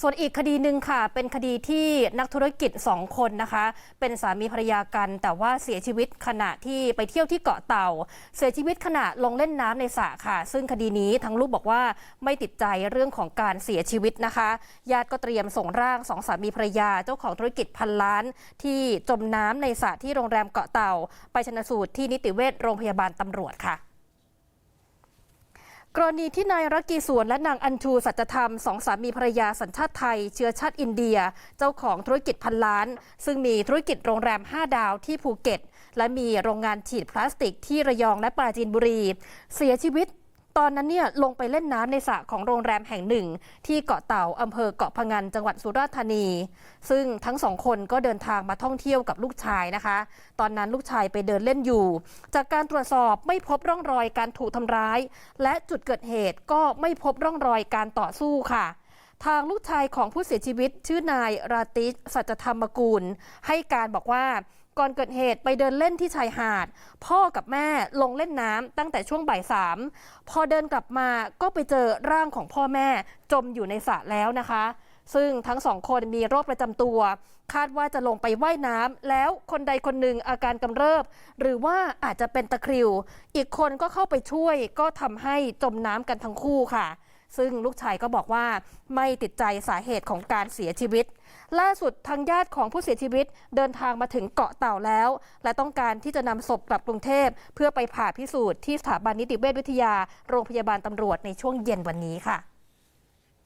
ส่วนอีกคดีหนึ่งค่ะ เป็นคดีที่นักธุรกิจ 2 คนนะคะ เป็นสามีภรรยากัน แต่ว่าเสียชีวิตขณะที่ไปเที่ยวที่เกาะเต่า เสียชีวิตขณะลงเล่นน้ำในสระค่ะ ซึ่งคดีนี้ทั้งลูกบอกว่าไม่ติดใจเรื่องของการเสียชีวิตนะคะ ญาติก็เตรียมส่งร่างสองสามีภรรยาเจ้าของธุรกิจพันล้าน ที่จมน้ำในสระที่โรงแรมเกาะเต่า ไปชนสูตรที่นิติเวชโรงพยาบาลตำรวจค่ะ กรณีที่นายรักกีสวนและนางอัญชูสัจธรรมสองสามีภรรยาสัญชาติไทย เชื้อชาติอินเดีย เจ้าของธุรกิจพันล้าน ซึ่งมีธุรกิจโรงแรม 5 ดาวที่ภูเก็ต และมีโรงงานฉีดพลาสติกที่ระยองและปราจีนบุรี เสียชีวิต ตอนนั้นเนี่ยลงไปเล่นน้ำในสระของโรงแรมแห่งหนึ่ง ที่เกาะเต่าอำเภอเกาะพะงันจังหวัดสุราษฎร์ธานี ซึ่งทั้งสองคนก็เดินทางมาท่องเที่ยวกับลูกชายนะคะ ตอนนั้นลูกชายไปเดินเล่นอยู่ จากการตรวจสอบไม่พบร่องรอยการถูกทำร้าย และจุดเกิดเหตุก็ไม่พบร่องรอยการต่อสู้ค่ะทางลูกชายของผู้เสียชีวิตชื่อนายราติสสัจธรรมกูล ให้การบอกว่า ก่อนเกิดเหตุไปเดินเล่นที่ชายหาด พ่อกับแม่ลงเล่นน้ำตั้งแต่ช่วงบ่ายสามพอเดินกลับมาก็ไปเจอร่างของพ่อแม่จมอยู่ในสระแล้วนะคะ ซึ่งทั้งสองคนมีโรคประจำตัว คาดว่าจะลงไปว่ายน้ำแล้วคนใดคนหนึ่งอาการกำเริบ หรือว่าอาจจะเป็นตะคริว อีกคนก็เข้าไปช่วยก็ทำให้จมน้ำกันทั้งคู่ค่ะ ซึ่งลูกชายก็บอกว่าไม่ติดใจสาเหตุของการเสียชีวิต ล่าสุดทางญาติของผู้เสียชีวิตเดินทางมาถึงเกาะเต่าแล้ว และต้องการที่จะนำศพกลับกรุงเทพ เพื่อไปผ่าพิสูจน์ที่สถาบันนิติเวชวิทยา โรงพยาบาลตำรวจในช่วงเย็นวันนี้ค่ะ